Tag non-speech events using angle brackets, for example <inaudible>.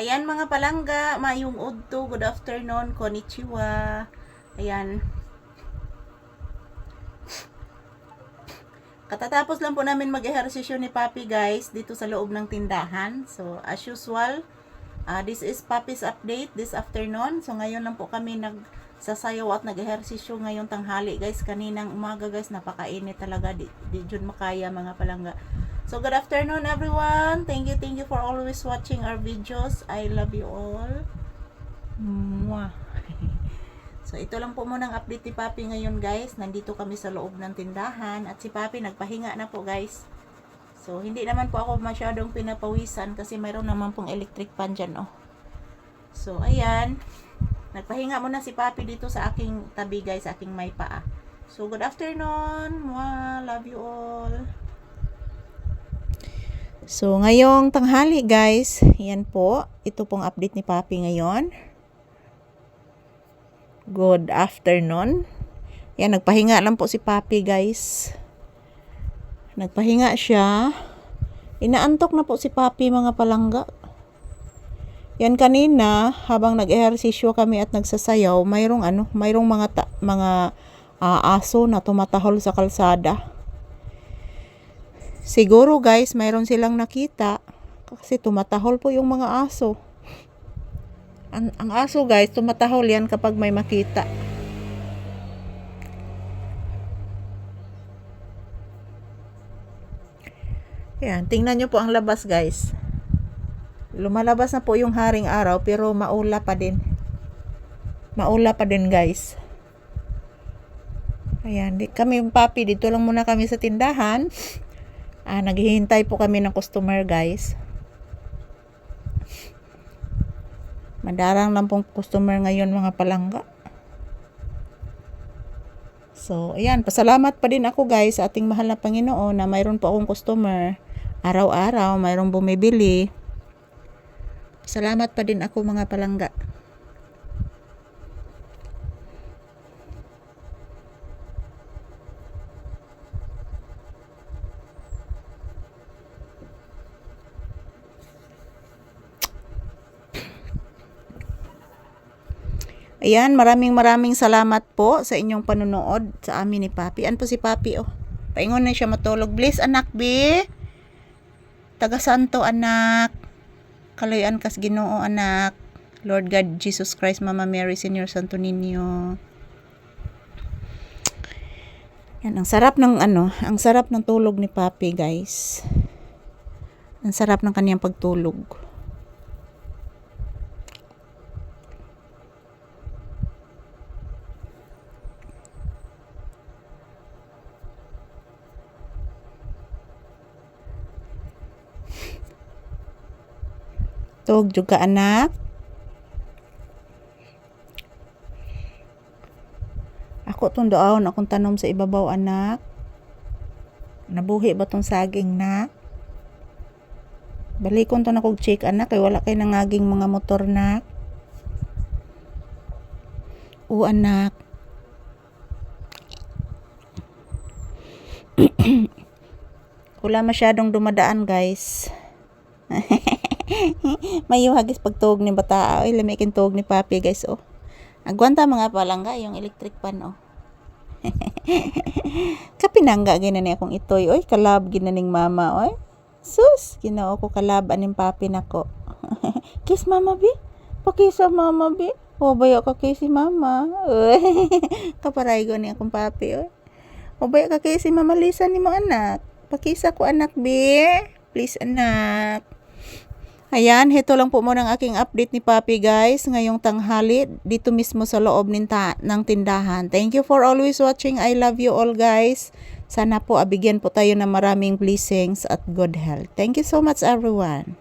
Ayan mga palangga, mayong udto, good afternoon, konnichiwa. Ayan. Katatapos lang po namin mag-ehersisyo ni Papi guys dito sa loob ng tindahan. So as usual, ah, this is Papi's update this afternoon. So ngayon lang po kami nagsasayaw at nag-ehersisyo ngayong tanghali guys. Kaninang umaga guys, napakainit talaga. Di, di makaya mga palangga. So good afternoon everyone. Thank you, thank you for always watching our videos. I love you all. Mwah. <laughs> So ito lang po muna ang update ni Papi ngayon guys. Nandito kami sa loob ng tindahan at si Papi nagpahinga na po guys. So hindi naman po ako masyadong pinapawisan kasi mayroon naman pong electric fan dyan oh. So ayan. Nagpahinga muna si Papi dito sa aking tabi guys, sa aking may paa. So good afternoon. Mwah. Love you all. So, ngayong tanghali guys, yan po. Ito pong update ni Papi ngayon. Good afternoon. Yan, nagpahinga lang po si Papi guys. Nagpahinga siya. Inaantok na po si Papi mga palangga. Yan kanina, habang nag-ehersisyo kami at nagsasayaw, mayroong ano, mayroong mga ta- mga ah, aso na tumatahol sa kalsada. Siguro guys, mayroon silang nakita kasi tumatahol po yung mga aso. Ang, ang aso guys, tumatahol yan kapag may makita. Yan, tingnan nyo po ang labas guys. Lumalabas na po yung haring araw pero maula pa din. Maula pa din guys. Ayan, di, kami yung papi, dito lang muna kami sa tindahan. Ah, naghihintay po kami ng customer, guys. Madarang lang pong customer ngayon mga palangga. So, ayan, pasalamat pa din ako guys sa ating mahal na Panginoon na mayroon po akong customer. Araw-araw, mayroong bumibili. Salamat pa din ako mga palangga. Ayan, maraming maraming salamat po sa inyong panunood sa amin ni Papi. Ano po si Papi, oh. Paingon na siya matulog. Bless, anak, be. Taga Santo, anak. Kaloyan kas ginoo, anak. Lord God, Jesus Christ, Mama Mary, Senior Santo Niño. Yan, ang sarap ng ano, ang sarap ng tulog ni Papi, guys. Ang sarap ng kaniyang pagtulog. Tug juga anak. Ako tong doon akong tanom sa ibabaw anak. Nabuhi ba tong saging na? Balikon to na kog check anak kay wala kay nangaging mga motor na. O anak. <clears throat> Wala masyadong dumadaan guys. <laughs> <laughs> Mayo hagis pagtuog ni bata. Ay, lamikin tuog ni papi guys, oh. Agwanta mga palangga, yung electric pan, oh. <laughs> Kapinangga ginani akong itoy, oy, kalab ginaning mama, oy. Sus, ginoo ko kalab aning papi nako. <laughs> kiss mama bi. Pakisa mama bi. O baya ka kay si mama. Kaparay ko ni akong papi, oy. O baya ka kay si mama Lisa ni mo anak. Pakisa ko anak bi. Please anak. Ayan, ito lang po muna ang aking update ni Papi guys ngayong tanghali dito mismo sa loob ng tindahan. Thank you for always watching. I love you all guys. Sana po abigyan po tayo ng maraming blessings at good health. Thank you so much everyone.